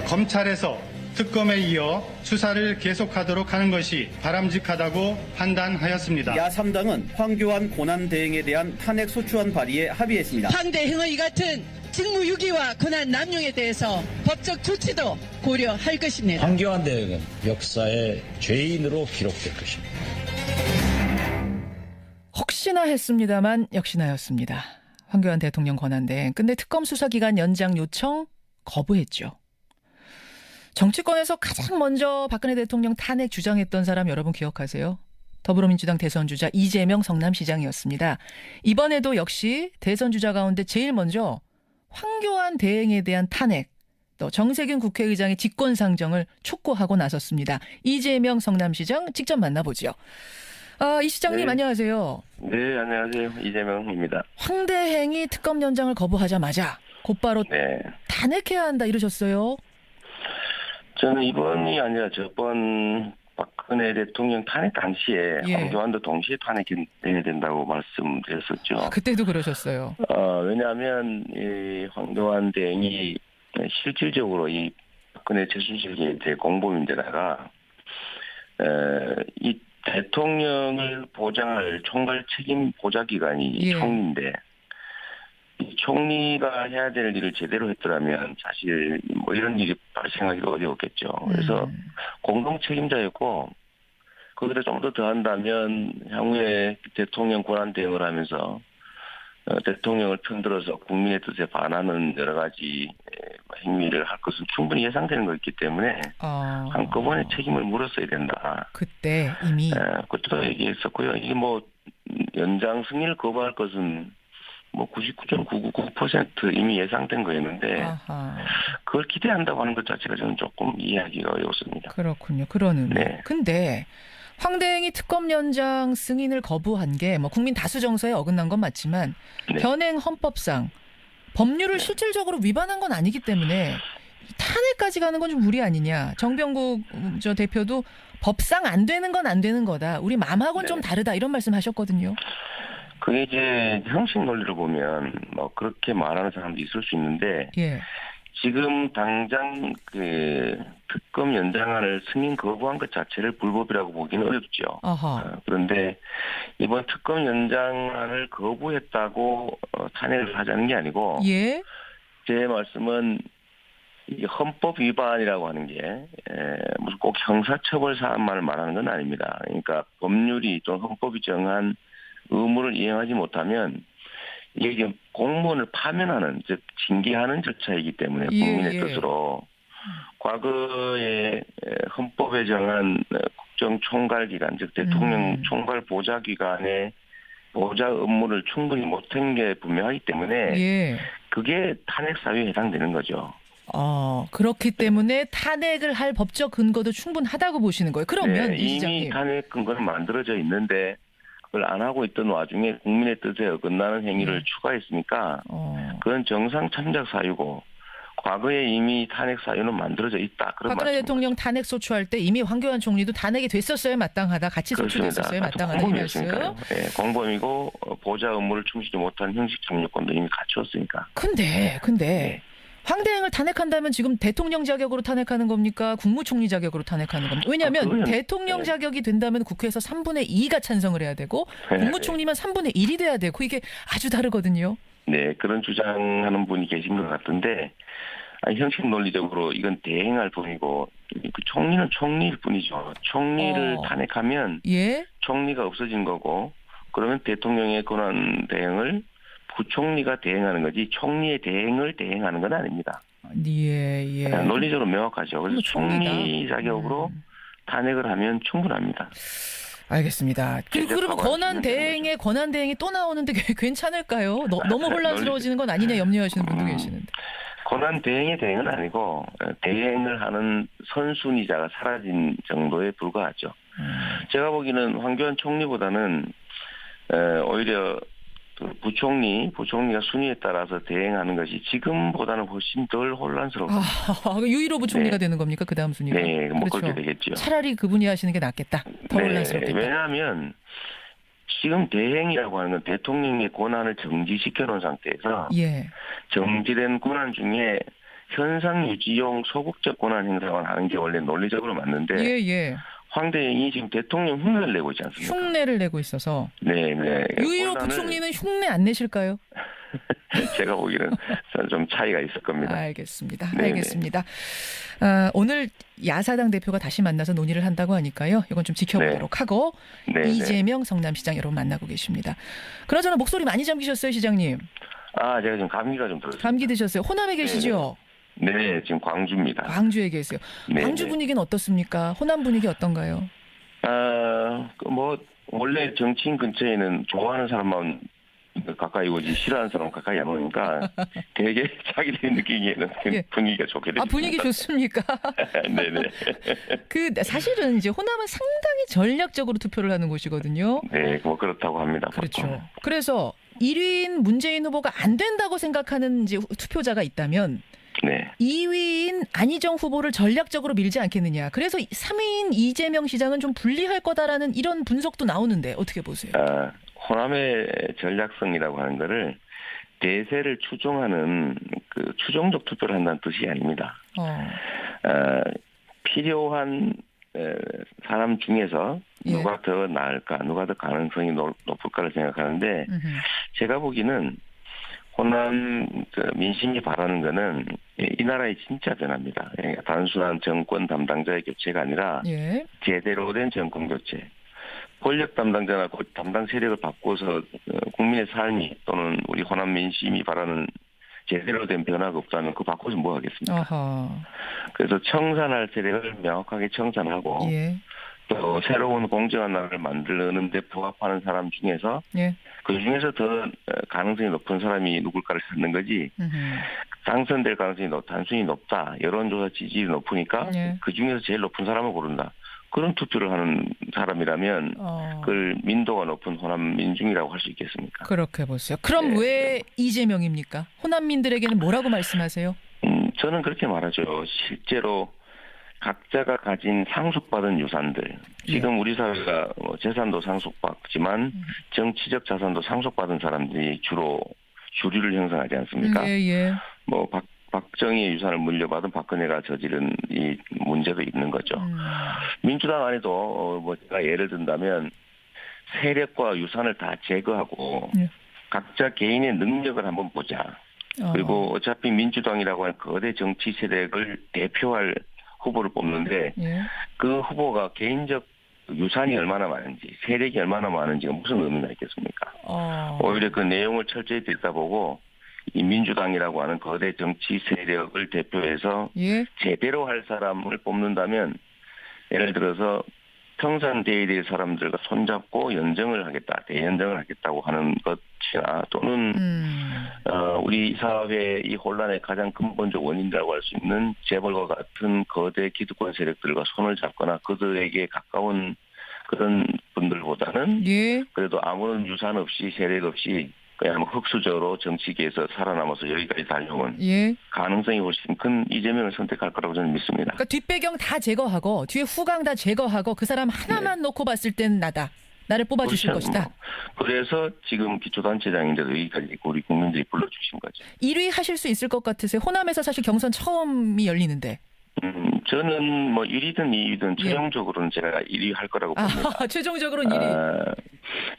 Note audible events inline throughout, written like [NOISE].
어, 검찰에서 특검에 이어 수사를 계속하도록 하는 것이 바람직하다고 판단하였습니다. 야3당은 황교안 고난 대행에 대한 탄핵 소추안 발의에 합의했습니다. 황대행의 같은 직무유기와 권한 남용에 대해서 법적 조치도 고려할 것입니다. 황교안 대행은 역사의 죄인으로 기록될 것입니다. 혹시나 했습니다만 역시나였습니다. 황교안 대통령 권한대행. 근데 특검 수사 기간 연장 요청 거부했죠. 정치권에서 가장 먼저 박근혜 대통령 탄핵 주장했던 사람 여러분 기억하세요? 더불어민주당 대선 주자 이재명 성남시장이었습니다. 이번에도 역시 대선 주자 가운데 제일 먼저 황교안 대행에 대한 탄핵, 또 정세균 국회의장의 직권 상정을 촉구하고 나섰습니다. 이재명 성남시장 직접 만나보죠. 아, 이 시장님 네. 안녕하세요. 네, 안녕하세요. 이재명입니다. 황대행이 특검 연장을 거부하자마자 곧바로 네. 탄핵해야 한다 이러셨어요. 저는 이번이 아니라 저번 박근혜 대통령 탄핵 당시에 예. 황교안도 동시에 탄핵해야 된다고 말씀드렸었죠. 그때도 그러셨어요. 어, 왜냐하면 이 황교안 대행이 실질적으로 이 박근혜 최순실에 대해 공범인데다가 에, 이 대통령을 보장할 총괄 책임 보좌기관이 예. 총리인데 이 총리가 해야 될 일을 제대로 했더라면 사실 뭐 이런 일이 발생하기가 어려웠겠죠. 그래서 음. 공동 책임자였고 거기다 좀더 더한다면 향후에 대통령 권한 대응을 하면서 어, 대통령을 편들어서 국민의 뜻에 반하는 여러 가지 에, 행위를 할 것은 충분히 예상되는 것이기 때문에 어, 한꺼번에 책임을 물었어야 된다. 그때 이미 에, 그것도 얘기했었고요. 이게 뭐 연장 승인을 거부할 것은 뭐 99.999% 이미 예상된 거였는데 아하, 그걸 기대한다고 하는 것 자체가 저는 조금 이해하기가 어렵습니다. 그렇군요. 그러는. 네. 근데 황대행이 특검 연장 승인을 거부한 게 뭐 국민 다수 정서에 어긋난 건 맞지만 네. 현행 헌법상 법률을 실질적으로 위반한 건 아니기 때문에 탄핵까지 가는 건 좀 무리 아니냐. 정병국 음, 저 대표도 법상 안 되는 건 안 되는 거다. 우리 마음하고는 네. 좀 다르다 이런 말씀하셨거든요. 그게 이제 형식 논리로 보면 뭐 그렇게 말하는 사람도 있을 수 있는데 예. 지금 당장 그 특검 연장안을 승인 거부한 것 자체를 불법이라고 보기는 어렵죠. 아하. 어, 그런데 이번 특검 연장안을 거부했다고 어, 탄핵을 하자는 게 아니고 예. 제 말씀은 이 헌법 위반이라고 하는 게 에, 무슨 꼭 형사처벌 사안만을 말하는 건 아닙니다. 그러니까 법률이 또 헌법이 정한 의무를 이행하지 못하면 이게 지금 공무원을 파면하는 즉 징계하는 절차이기 때문에 예, 국민의 예. 뜻으로 과거에 에, 헌법에 정한 어, 국정 총괄 기관 즉 대통령 음. 총괄 보좌 기관의 보좌 업무를 충분히 못한 게 분명하기 때문에 예. 그게 탄핵 사유에 해당되는 거죠. 어, 그렇기 때문에 탄핵을 할 법적 근거도 충분하다고 보시는 거예요. 그러면 네, 이 이미 시장님. 탄핵 근거는 만들어져 있는데 그걸 안 하고 있던 와중에 국민의 뜻에 어긋나는 행위를 네. 추가했으니까 어. 그건 정상 참작 사유고 과거에 이미 탄핵 사유는 만들어져 있다. 그런 박근혜 말씀. 대통령 탄핵 소추할 때 이미 황교안 총리도 탄핵이 됐었어야 마땅하다. 같이 소추됐었어야 마땅하다. 공범이었으니까요. 네, 공범이고 어, 보좌 업무를 충실히 못한 형식 정력권도 이미 갖추었으니까. 근데 근데 네. 황 대행을 탄핵한다면 지금 대통령 자격으로 탄핵하는 겁니까? 국무총리 자격으로 탄핵하는 겁니까? 왜냐하면 아, 그거는- 대통령 네. 자격이 된다면 국회에서 3분의 2가 찬성을 해야 되고 네, 국무총리면 3분의 1이 돼야 되고 이게 아주 다르거든요. 네, 그런 주장하는 분이 계신 것 같은데, 아니, 형식 논리적으로 이건 대행할 뿐이고, 그 총리는 총리일 뿐이죠. 총리를 어. 탄핵하면 예? 총리가 없어진 거고, 그러면 대통령의 권한 대행을 부총리가 대행하는 거지, 총리의 대행을 대행하는 건 아닙니다. 예, 예. 논리적으로 명확하죠. 그래서 뭐. 총리 자격으로 음. 탄핵을 하면 충분합니다. 알겠습니다. 그, 이제 그러면 권한 대행의 권한 대행이 또 나오는데 괜- [LAUGHS] 괜찮을까요? 너, 네, 혼란스러워지는 건 아니냐 염려하시는 분도 음. 계시는데. 권한 대행의 대행은 아니고, 어, 대행을 하는 선순위자가 사라진 정도에 불과하죠. 음. 제가 보기에는 황교안 총리보다는 에, 오히려 그 부총리, 부총리가 순위에 따라서 대행하는 것이 지금보다는 훨씬 덜 혼란스럽고 아, [LAUGHS] 유일호 부총리가 네. 되는 겁니까? 그 다음 순위가? 네, 뭐 그렇게 되겠죠. 차라리 그분이 하시는 게 낫겠다. 더 네, 혼란스럽겠다. 왜냐하면 지금 대행이라고 하는 건 대통령의 권한을 정지시켜 놓은 상태에서 예. 정지된 권한 중에 현상 유지용 소극적 권한 행사만 하는 게 원래 논리적으로 맞는데 예, 예. 황대행이 지금 대통령 흉내를 내고 있지 않습니까? 흉내를 내고 있어서 네, 네. 유일호 부총리는 흉내 안 내실까요? [LAUGHS] 제가 보기에는 좀 차이가 있을 겁니다. 알겠습니다. 네네. 알겠습니다. 아, 오늘 야사당 대표가 다시 만나서 논의를 한다고 하니까요. 이건 좀 지켜보도록 하고 네, 네. 이재명 성남시장 여러분 만나고 계십니다. 그나저나 목소리 많이 잠기셨어요, 시장님. 아, 제가 지금 감기가 좀 들었어요. 감기 드셨어요. 호남에 계시죠? 네, 지금 광주입니다. 광주에 계세요. 네, 광주 네. 분위기는 어떻습니까? 호남 분위기 어떤가요? 아, 그뭐 원래 정치인 근처에는 좋아하는 사람만 가까이 오지 싫어하는 사람 가까이 안 오니까 [LAUGHS] 되게 자기들이 느끼기에는 예. 분위기가 좋게 되죠. 아 분위기 좋습니까? 네네. [LAUGHS] [LAUGHS] 그 사실은 이제 호남은 상당히 전략적으로 투표를 하는 곳이거든요. 네, 뭐 그렇다고 합니다. 그렇죠. 보통. 그래서 1위인 문재인 후보가 안 된다고 생각하는 이제 투표자가 있다면 네. 2위인 안희정 후보를 전략적으로 밀지 않겠느냐. 그래서 3위인 이재명 시장은 좀 불리할 거다라는 이런 분석도 나오는데 어떻게 보세요? 아, 호남의 전략성이라고 하는 거를 대세를 추종하는 그 추종적 투표를 한다는 뜻이 아닙니다. 어, 어, 필요한 에, 사람 중에서 예. 누가 더 나을까, 누가 더 가능성이 높- 높을까를 생각하는데 음흠. 제가 보기에는 호남 저 민심이 바라는 거는 이 나라의 진짜 변화입니다. 그러니까 단순한 정권 담당자의 교체가 아니라 예. 제대로 된 정권 교체. 권력 담당자나 그 담당 세력을 바꿔서 어, 국민의 삶이 또는 우리 호남 민심이 바라는 제대로 된 변화가 없다면 그 바꿔서 뭐 하겠습니까? 어허. 그래서 청산할 세력을 명확하게 청산하고 예. 또 새로운 공정한 나라를 만드는데 부합하는 사람 중에서 예. 그 중에서 더 어, 가능성이 높은 사람이 누굴까를 찾는 거지. 당선될 가능성이 높, 단순히 높다 여론조사 지지율이 높으니까 예. 그 중에서 제일 높은 사람을 고른다 그런 투표를 하는 사람이라면 어. 그걸 민도가 높은 호남 민중이라고 할 수 있겠습니까? 그렇게 보세요. 그럼 네. 왜 이재명입니까? 호남민들에게는 뭐라고 말씀하세요? 음, 저는 그렇게 말하죠. 실제로 각자가 가진 상속받은 유산들. 지금 우리 사회가 뭐 재산도 상속받지만 정치적 자산도 상속받은 사람들이 주로 주류를 형성하지 않습니까? 예, 예. 뭐 박, 박정희의 유산을 물려받은 박근혜가 저지른 이 문제도 있는 거죠. 음. 민주당 안에도 어, 뭐 제가 예를 든다면 세력과 유산을 다 제거하고 예. 각자 개인의 능력을 한번 보자. 어. 그리고 어차피 민주당이라고 하는 거대 정치 세력을 대표할 후보를 뽑는데 예. 그 후보가 개인적 유산이 얼마나 많은지 세력이 얼마나 많은지가 무슨 의미가 있겠습니까? 어. 오히려 그 내용을 철저히 들여다보고 이 민주당이라고 하는 거대 정치 세력을 대표해서 예. 제대로 할 사람을 뽑는다면 예를 들어서 평산돼야 될 사람들과 손잡고 연정을 하겠다, 대연정을 하겠다고 하는 것이나 또는 음. 어, 우리 사회의 이 혼란의 가장 근본적 원인이라고 할 수 있는 재벌과 같은 거대 기득권 세력들과 손을 잡거나 그들에게 가까운 그런 분들보다는 예. 그래도 아무런 유산 없이 세력 없이 그냥 흑수저로 정치계에서 살아남아서 여기까지 달려온 예. 가능성이 훨씬 큰 이재명을 선택할 거라고 저는 믿습니다. 그러니까 뒷배경 다 제거하고 뒤에 후광 다 제거하고 그 사람 하나만 놓고 봤을 땐 나다. 나를 뽑아주실 그렇죠. 것이다. 그래서 지금 기초단체장인데도 여기까지 우리 국민들이 불러주신 거죠. 1위 하실 수 있을 것 같으세요? 호남에서 사실 경선 처음이 열리는데. 음, 저는 뭐 1위든 2위든 예. 최종적으로는 제가 1위 할 거라고 봅니다. 아, [LAUGHS] 최종적으로는 1위. 아,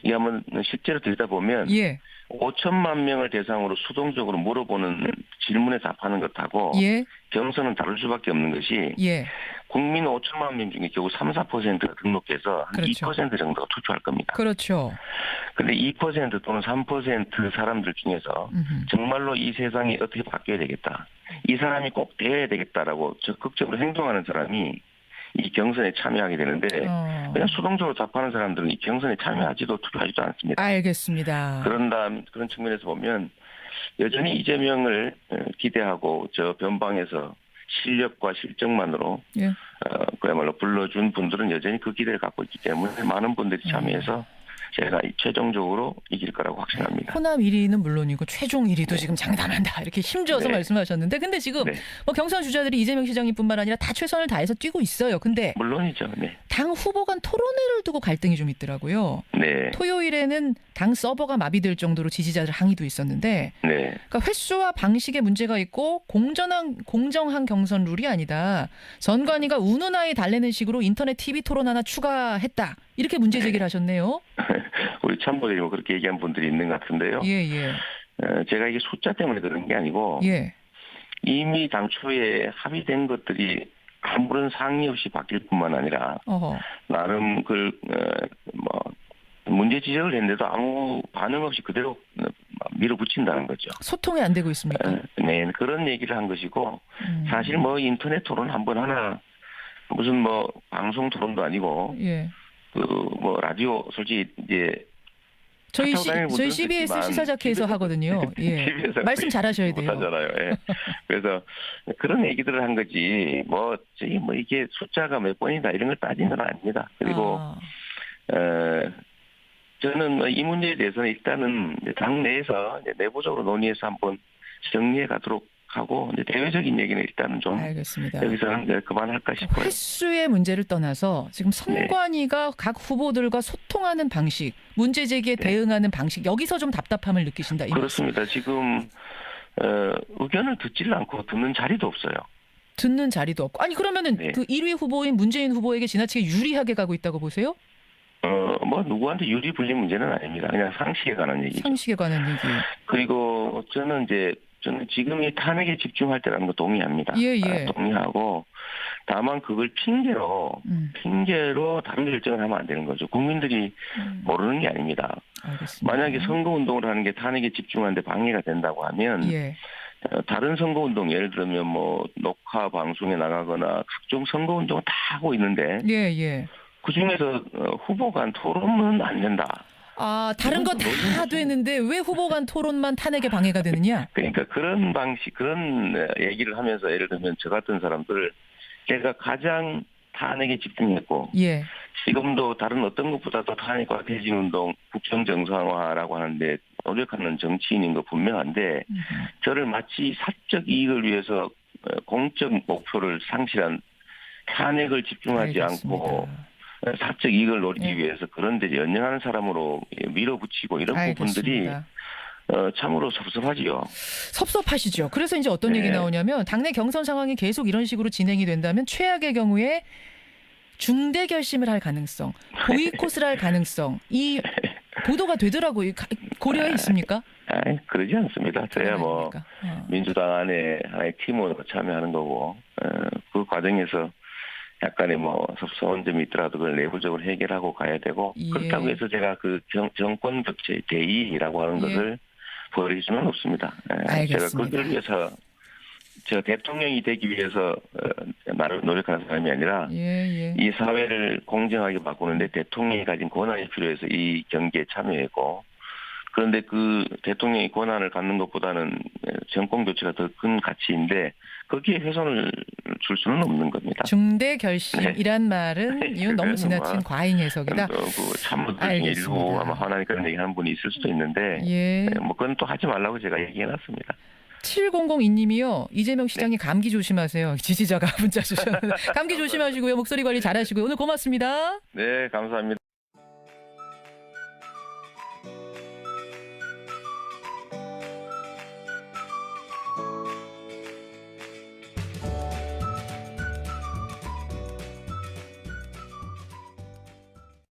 이게 한번 실제로 들다 보면 예. 5천만 명을 대상으로 수동적으로 물어보는 질문에 답하는 것하고 예. 경선은 다를 수밖에 없는 것이 예. 국민 5천만 명 중에 겨우 3, 4%가 등록해서 한 그렇죠. 2% 정도가 투표할 겁니다. 그렇죠. 근데 2% 또는 3% 사람들 중에서 음흠. 정말로 이 세상이 어떻게 바뀌어야 되겠다. 이 사람이 꼭 되어야 되겠다라고 적극적으로 행동하는 사람이 이 경선에 참여하게 되는데 어. 그냥 수동적으로 답하는 사람들은 이 경선에 참여하지도 투표하지도 않습니다. 알겠습니다. 그런 다음 그런 측면에서 보면 여전히 이재명을 어, 기대하고 저 변방에서 실력과 실적만으로 예. 어, 그야말로 불러준 분들은 여전히 그 기대를 갖고 있기 때문에 많은 분들이 참여해서 제가 최종적으로 이길 거라고 확신합니다. 호남 1위는 물론이고 최종 1위도 지금 장담한다 이렇게 힘줘서 네. 말씀하셨는데 근데 지금 네. 뭐 경선 주자들이 이재명 시장님뿐만 아니라 다 최선을 다해서 뛰고 있어요. 근데 물론이죠. 네. 당 후보 간 토론회를 두고 갈등이 좀 있더라고요. 네. 토요일에는 당 서버가 마비될 정도로 지지자들 항의도 있었는데 네. 그러니까 횟수와 방식에 문제가 있고 공정한 공정한 경선 룰이 아니다. 선관위가 운운하에 달래는 식으로 인터넷 TV 토론 하나 추가했다. 이렇게 문제 제기를 하셨네요. [LAUGHS] [LAUGHS] 우리 참모들이 뭐 그렇게 얘기한 분들이 있는 것 같은데요. 예, 예. 어, 제가 이게 숫자 때문에 그런 게 아니고 예. 이미 당초에 합의된 것들이 아무런 상의 없이 바뀔 뿐만 아니라 어허. 나름 그뭐 문제 지적을 했는데도 아무 반응 없이 그대로 어, 밀어붙인다는 거죠. 소통이 안 되고 있습니까? 어, 네, 그런 얘기를 한 것이고 음. 사실 뭐 인터넷 토론 한 번 하나 무슨 뭐 방송 토론도 아니고 예. 그 뭐 라디오 솔직히 이제 저희 시, 저희 CBS 듣지만 시사자케에서 하거든요. [LAUGHS] 예. 말씀 잘하셔야 돼요. 못하잖아요. 예. 그래서 그런 얘기들을 한 거지 뭐 저희 뭐 이게 숫자가 몇 번이다 이런 걸 따지는 건 아닙니다. 그리고 아, 어, 저는 뭐 이 문제에 대해서는 일단은 당 내에서 내부적으로 논의해서 한번 정리해 가도록 하고 이제 대외적인 얘기는 일단은 좀 알겠습니다. 여기서는 이제 그만할까 싶어요. 횟수의 문제를 떠나서 지금 네. 선관위가 각 후보들과 소통하는 방식, 문제 제기에 네. 대응하는 방식 여기서 좀 답답함을 느끼신다. 그렇습니다. 지금 어, 의견을 듣지를 않고 듣는 자리도 없어요. 듣는 자리도 없고. 아니 그러면은 네. 그 1위 후보인 문재인 후보에게 지나치게 유리하게 가고 있다고 보세요? 어, 뭐 누구한테 유리 불리 문제는 아닙니다. 그냥 상식에 관한 얘기죠. 상식에 관한 얘기. 그리고 저는 이제 저는 지금 이 탄핵에 집중할 때라는 거 동의합니다. 예, 예. 아, 동의하고 다만 그걸 핑계로 음, 핑계로 다른 결정을 하면 안 되는 거죠. 국민들이 음, 모르는 게 아닙니다. 알겠습니다. 만약에 선거 운동을 하는 게 탄핵에 집중하는데 방해가 된다고 하면 예. 어, 다른 선거 운동 예를 들면 뭐 녹화 방송에 나가거나 각종 선거 운동을 다 하고 있는데 예, 예. 그 중에서 후보 간 토론은 안 된다. 아, 다른 거다 이건 되는데 왜 후보 간 토론만 탄핵에 방해가 되느냐? 그러니까 그런 방식, 그런 어, 얘기를 하면서 예를 들면 저 같은 사람들을 제가 가장 탄핵에 집중했고 예. 지금도 다른 어떤 것보다도 탄핵과 대진운동, 국정 정상화라고 하는데 노력하는 정치인인 거 분명한데 음, 저를 마치 사적 이익을 위해서 어, 공적 목표를 상실한 탄핵을 집중하지 않고 알겠습니다. 어, 사적 이익을 노리기 예. 위해서 그런 데 연연하는 사람으로 밀어붙이고 이런 부분들이 알겠습니다. 어, 참으로 섭섭하지요. 섭섭하시죠. 그래서 이제 어떤 네. 얘기 나오냐면 당내 경선 상황이 계속 이런 식으로 진행이 된다면 최악의 경우에 중대 결심을 할 가능성, 보이콧을 할 가능성 이 [LAUGHS] 보도가 되더라고요. 가- 고려해 있습니까? 아이, 그러지 않습니다. 저야 뭐? 어. 민주당 안에 하나의 팀으로 참여하는 거고 어, 그 과정에서 약간의 뭐 섭섭한 점이 있더라도 그걸 내부적으로 해결하고 가야 되고 예. 그렇다고 해서 제가 그 정, 정권 격제 대의라고 하는 예. 것을 버릴 수는 없습니다. 예, 제가 알겠습니다. 그걸 위해서 제가 대통령이 되기 위해서 어, 나를 노력하는 사람이 아니라 예, 예. 이 사회를 공정하게 바꾸는데 대통령이 가진 권한이 필요해서 이 경기에 참여했고 그런데 그 대통령이 권한을 갖는 것보다는 정권 교체가 더 큰 가치인데 거기에 훼손을 줄 수는 없는 겁니다. 중대 결심이란 말은 [LAUGHS] 이건 너무 지나친 뭐, 과잉 해석이다. 어, 그 참모들 중에. 일부 아마 화나니 그런 얘기하는 분이 있을 수도 있는데 예. 네, 뭐 그건 또 하지 말라고 제가 얘기해놨습니다. 7002님이요. 이재명 시장이 감기 조심하세요. [LAUGHS] 지지자가 문자 주셨는데 감기 조심하시고요. 목소리 관리 잘하시고요. 오늘 고맙습니다. 네, 감사합니다.